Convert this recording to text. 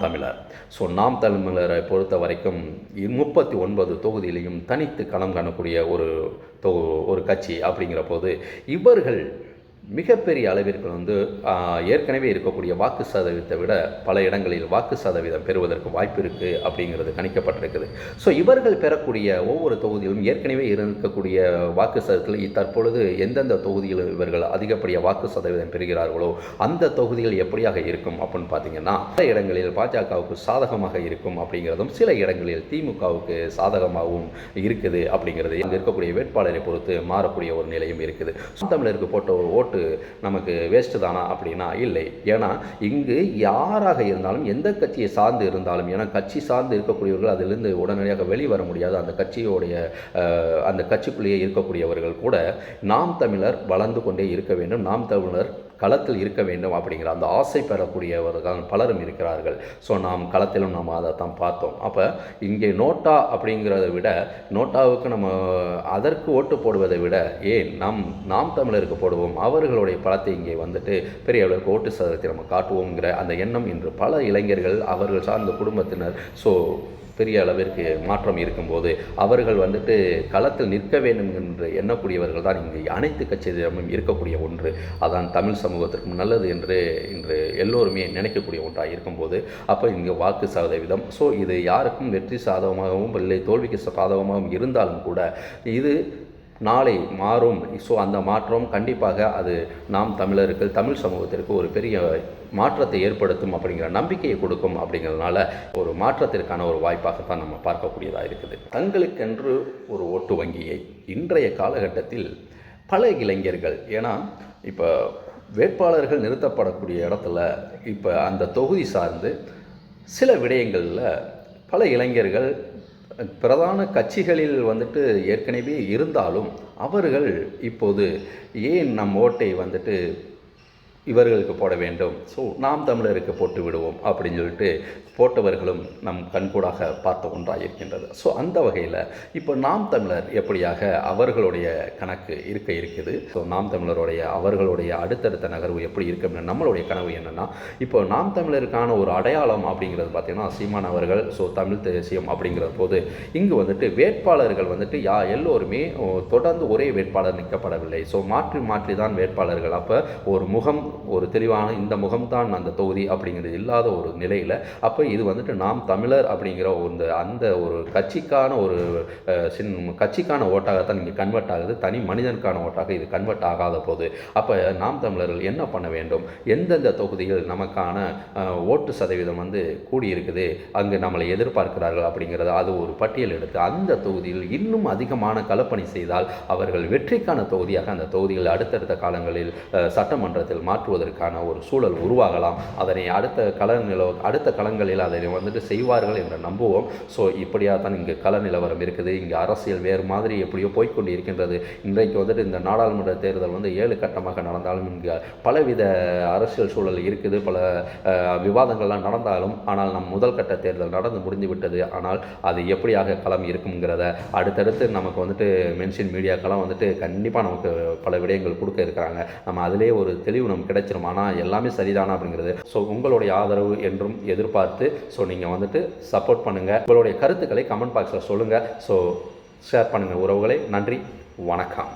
தமிழர். ஸோ நாம் தமிழரை பொறுத்த வரைக்கும் முப்பத்தி ஒன்பது தொகுதியிலையும் தனித்து களம் காணக்கூடிய ஒரு தொ ஒரு கட்சி அப்படிங்கிற போது இவர்கள் மிகப்பெரிய அளவிற்கு வந்து ஏற்கனவே இருக்கக்கூடிய வாக்கு சதவீதத்தை விட பல இடங்களில் வாக்கு சதவீதம் பெறுவதற்கு வாய்ப்பு இருக்குது அப்படிங்கிறது கணிக்கப்பட்டிருக்குது. ஸோ இவர்கள் பெறக்கூடிய ஒவ்வொரு தொகுதியிலும் ஏற்கனவே இருக்கக்கூடிய வாக்கு சதவீதத்தில் தற்பொழுது எந்தெந்த தொகுதியில் இவர்கள் அதிகப்படியாக வாக்கு சதவீதம் பெறுகிறார்களோ அந்த தொகுதிகள் எப்படியாக இருக்கும் அப்படின்னு பார்த்தீங்கன்னா சில இடங்களில் பாஜகவுக்கு சாதகமாக இருக்கும் அப்படிங்கிறதும் சில இடங்களில் திமுகவுக்கு சாதகமாகவும் இருக்குது அப்படிங்கிறது. அங்கே இருக்கக்கூடிய வேட்பாளரை பொறுத்து மாறக்கூடிய ஒரு நிலையும் இருக்குது. தமிழருக்கு போட்ட ஒரு ஓட்டு நமக்கு வேஸ்ட்டு தானா அப்படின்னா இல்லை. ஏன்னா இங்கு யாராக இருந்தாலும் எந்த கட்சியை சார்ந்து இருந்தாலும் ஏன்னா கட்சி சார்ந்து இருக்கக்கூடியவர்கள் அதிலிருந்து உடனடியாக வெளிவர முடியாது. அந்த கட்சியோடைய அந்த கட்சிக்குள்ளேயே இருக்கக்கூடியவர்கள் கூட நாம் தமிழர் வளர்ந்து கொண்டே இருக்க வேண்டும். நாம் தமிழர் களத்தில் இருக்க வேண்டும் அப்படிங்கிற அந்த ஆசை பெறக்கூடியவர்கள் பலரும் இருக்கிறார்கள். ஸோ நாம் களத்திலும் நாம் அதை தான் பார்த்தோம். அப்போ இங்கே நோட்டா அப்படிங்கிறத விட நோட்டாவுக்கு நம்ம அதற்கு ஓட்டு போடுவதை விட ஏன் நாம் நாம் தமிழருக்கு போடுவோம் அவர்களுடைய பலத்தை இங்கே வந்துட்டு பெரிய அளவுக்கு ஓட்டு சதத்தை நம்ம காட்டுவோங்கிற அந்த எண்ணம் இன்று பல இளைஞர்கள் அவர்கள் சார்ந்த குடும்பத்தினர் ஸோ பெரிய அளவிற்கு மாற்றம் இருக்கும்போது அவர்கள் வந்துட்டு களத்தில் நிற்க வேண்டும் என்று எண்ணக்கூடியவர்கள் தான் இங்கு அனைத்து கட்சியிடமும் இருக்கக்கூடிய ஒன்று. அதான் தமிழ் சமூகத்திற்கும் நல்லது என்று இன்று எல்லோருமே நினைக்கக்கூடிய ஒன்றாக இருக்கும்போது அப்போ இங்கே வாக்கு சதவீதம். ஸோ இது யாருக்கும் வெற்றி சாதகமாகவும் இல்லை தோல்விக்கு சாதகமாகவும் இருந்தாலும் கூட இது நாளை மாறும். ஸோ அந்த மாற்றம் கண்டிப்பாக அது நாம் தமிழருக்கு தமிழ் சமூகத்திற்கு ஒரு பெரிய மாற்றத்தை ஏற்படுத்தும் அப்படிங்கிற நம்பிக்கையை கொடுக்கும் அப்படிங்கிறதுனால ஒரு மாற்றத்திற்கான ஒரு வாய்ப்பாகத்தான் நம்ம பார்க்கக்கூடியதாக இருக்குது. தங்களுக்கென்று ஒரு ஓட்டு வங்கியை இன்றைய காலகட்டத்தில் பல இளைஞர்கள் ஏன்னா இப்போ வேட்பாளர்கள் நிறுத்தப்படக்கூடிய இடத்துல இப்போ அந்த தொகுதி சார்ந்து சில விடயங்களில் பல இளைஞர்கள் பிரதான கட்சிகளில் வந்துட்டு ஏற்கனவே இருந்தாலும் அவர்கள் இப்போது ஏன் நம் ஓட்டை வந்துட்டு இவர்களுக்கு போட வேண்டும். ஸோ நாம் தமிழருக்கு போட்டு விடுவோம் அப்படின்னு சொல்லிட்டு போட்டவர்களும் நம் கண்கூடாக பார்த்த ஒன்றாக இருக்கின்றது ஸோ அந்த வகையில் இப்போ நாம் தமிழர் எப்படியாக அவர்களுடைய கணக்கு இருக்க இருக்குது? ஸோ நாம் தமிழருடைய அவர்களுடைய அடுத்தடுத்த நகர்வு எப்படி இருக்கும் நம்மளுடைய கனவு என்னென்னா இப்போ நாம் தமிழருக்கான ஒரு அடையாளம் அப்படிங்கிறது பார்த்திங்கன்னா சீமான் அவர்கள் ஸோ தமிழ் தேசியம் அப்படிங்கிற போது இங்கு வந்துட்டு வேட்பாளர்கள் வந்துட்டு யா எல்லோருமே தொடர்ந்து ஒரே வேட்பாளர் நிற்கப்படவில்லை. ஸோ மாற்றி மாற்றி தான் வேட்பாளர்கள். அப்போ ஒரு முகம் ஒரு தெளிவான இந்த முகம்தான் அந்த தொகுதி அப்படிங்கிறது இல்லாத ஒரு நிலையில் அப்போ இது வந்துட்டு நாம் தமிழர் அப்படிங்கிற ஒரு அந்த ஒரு கட்சிக்கான ஒரு சின் கட்சிக்கான ஓட்டாகத்தான் இங்கே கன்வெர்ட் ஆகுது. தனி மனிதனுக்கான ஓட்டாக இது கன்வெர்ட் ஆகாத போது. அப்போ நாம் தமிழர்கள் என்ன பண்ண வேண்டும்? எந்தெந்த தொகுதியில் நமக்கான ஓட்டு சதவீதம் வந்து கூடியிருக்குது? அங்கு நம்மளை எதிர்பார்க்கிறார்கள் அப்படிங்கிறத அது ஒரு பட்டியல் எடுத்து அந்த தொகுதியில் இன்னும் அதிகமான களப்பணி செய்தால் அவர்கள் வெற்றிக்கான தொகுதியாக அந்த தொகுதிகள் அடுத்தடுத்த காலங்களில் சட்டமன்றத்தில் மாற்ற மாற்றுவதற்கான ஒரு சூழல் உருவாகலாம். அதனை அடுத்த கள நில அடுத்த களங்களில் அதை வந்துட்டு செய்வார்கள் என்று நம்புவோம். ஸோ இப்படியாக தான் இங்கு கள நிலவரம் இருக்குது. இங்கே அரசியல் வேறு மாதிரி எப்படியோ போய்க்கொண்டு இருக்கின்றது இன்றைக்கு வந்துட்டு இந்த நாடாளுமன்ற தேர்தல் வந்து ஏழு கட்டமாக நடந்தாலும் இங்கே பலவித அரசியல் சூழல் இருக்குது. பல விவாதங்கள்லாம் நடந்தாலும் ஆனால் நம் முதல் கட்ட தேர்தல் நடந்து முடிந்து விட்டது ஆனால் அது எப்படியாக களம் இருக்குங்கிறத அடுத்தடுத்து நமக்கு வந்துட்டு மென்ஷன் மீடியாக்கெல்லாம் வந்துட்டு கண்டிப்பாக நமக்கு பல விடயங்கள் கொடுக்க இருக்கிறாங்க. நம்ம அதிலே ஒரு தெளிவு நமக்கு கிடைச்சிரும். ஆனால் எல்லாமே சரிதானா அப்படிங்கிறது. ஸோ உங்களுடைய ஆதரவு என்றும் எதிர்பார்த்து ஸோ நீங்கள் வந்துட்டு சப்போர்ட் பண்ணுங்கள் உங்களுடைய கருத்துக்களை கமெண்ட் பாக்ஸில் சொல்லுங்கள் ஸோ ஷேர் பண்ணுங்கள் உறவுகளை. நன்றி. வணக்கம்.